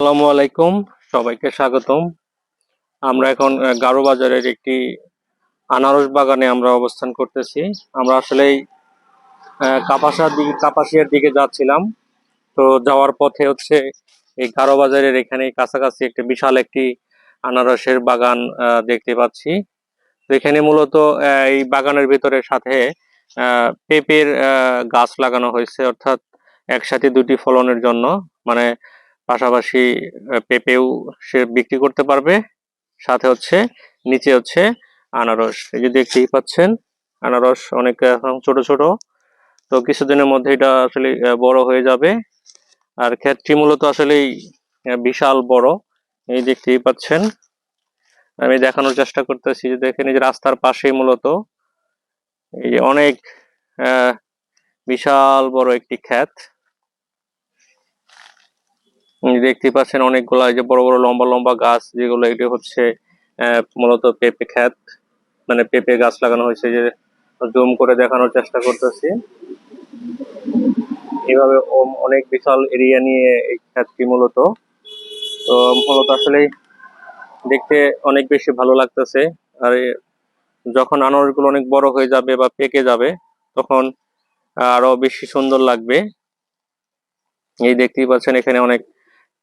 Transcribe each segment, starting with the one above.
আসসালামু আলাইকুম, সবাইকে স্বাগতম। আমরা এখন গারো বাজারের একটি আনারস বাগানে আমরা অবস্থান করতেছি। আমরা আসলে কাপাসার দিকে, কাপাসিয়ার দিকে যাচ্ছিলাম। তো যাওয়ার পথে হচ্ছে এই গারো বাজারের এখানে কাছাকাছি একটি বিশাল একটি আনারসের বাগান দেখতে পাচ্ছি। এখানে মূলত এই বাগানের ভিতরে সাথে পেঁপের গাছ লাগানো হয়েছে, অর্থাৎ একসাথে দুটি ফলনের জন্য। মানে পাশাপাশি পেঁপেও সে বিক্রি করতে পারবে। সাথে হচ্ছে, নিচে হচ্ছে আনারস। এই যে দেখতেই পাচ্ছেন, আনারস অনেক ছোট ছোট। তো কিছুদিনের মধ্যে এটা আসলে বড় হয়ে যাবে। আর ক্ষেতটি মূলত আসলেই বিশাল বড়। এই দেখতেই পাচ্ছেন। আমি দেখানোর চেষ্টা করতেছি যে দেখেন, এই যে রাস্তার পাশেই মূলত এই অনেক বিশাল বড় একটি ক্ষেত। উম, দেখতেই পাচ্ছেন অনেকগুলা এই যে বড় বড় লম্বা লম্বা গাছ যেগুলো এটি হচ্ছে মূলত পেঁপে ক্ষেত মানে পেঁপে গাছ লাগানো হয়েছে যে জুম করে দেখানোর চেষ্টা করতেছি। এভাবে অনেক বিশাল এরিয়া নিয়ে এই ক্ষেতটি মূলত। তো মূলত আসলে দেখতে অনেক বেশি ভালো লাগতেছে। আর যখন আনারসগুলো অনেক বড় হয়ে যাবে বা পেকে যাবে তখন আরও বেশি সুন্দর লাগবে। এই দেখতেই পাচ্ছেন এখানে অনেক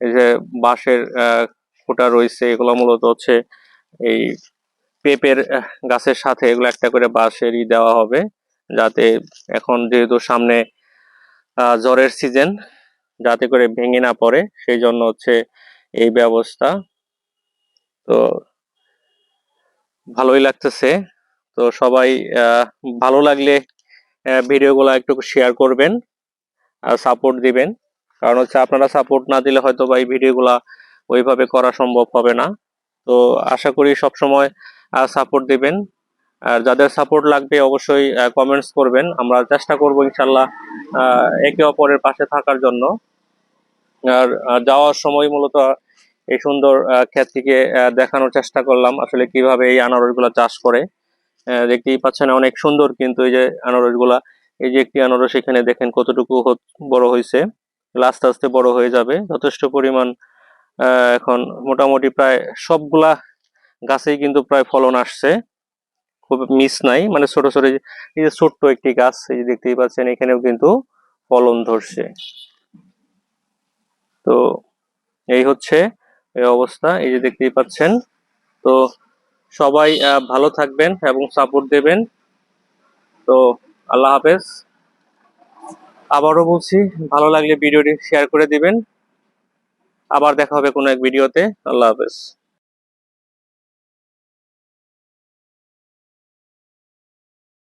যে বাঁশের খুঁটা রয়েছে, এগুলো মূলত হচ্ছে এই পেঁপের গাছের সাথে এগুলো একটা করে বাঁশেরই দেওয়া হবে। যাতে এখন যেহেতু সামনে জ্বরের সিজন, যাতে করে ভেঙে না পড়ে, সেই জন্য হচ্ছে এই ব্যবস্থা। তো ভালোই লাগতেছে। তো সবাই ভালো লাগলে ভিডিওগুলো একটু শেয়ার করবেন আর সাপোর্ট দিবেন। কারণ হচ্ছে আপনারা সাপোর্ট না দিলে হয়তো বা এই ভিডিওগুলা ওইভাবে করা সম্ভব হবে না। তো আশা করি সবসময় সাপোর্ট দিবেন। আর যাদের সাপোর্ট লাগবে অবশ্যই কমেন্টস করবেন। আমরা চেষ্টা করব ইনশাল্লাহ একে অপরের পাশে থাকার জন্য। আর যাওয়ার সময় মূলত এই সুন্দর ক্ষেতটিকে আহ, দেখানোর চেষ্টা করলাম আসলে কীভাবে এই আনারসগুলা চাষ করে। দেখতেই পাচ্ছেন অনেক সুন্দর কিন্তু এই যে আনারসগুলা এই যে একটি আনারস এখানে দেখেন কতটুকু বড় হয়েছে আস্তে আস্তে বড় হয়ে যাবে। যথেষ্ট পরিমাণ এখন মোটামুটি প্রায় সবগুলা গাছেই কিন্তু প্রায় ফলন আসছে। খুব মিস নাই মানে ছোট ছোট, এই যে- ছোট্ট একটি গাছ, এই দেখতেই পাচ্ছেন, এখানেও কিন্তু ফলন ধরছে। তো এই হচ্ছে এই অবস্থা, এই যে দেখতেই পাচ্ছেন। তো সবাই ভালো থাকবেন এবং সাপোর্ট দেবেন। তো আল্লাহ হাফেজ। আবারও বলছি, ভালো লাগলে ভিডিওটি শেয়ার করে দিবেন। আবার দেখা হবে কোনো এক ভিডিওতে। আল্লাহ হাফেজ।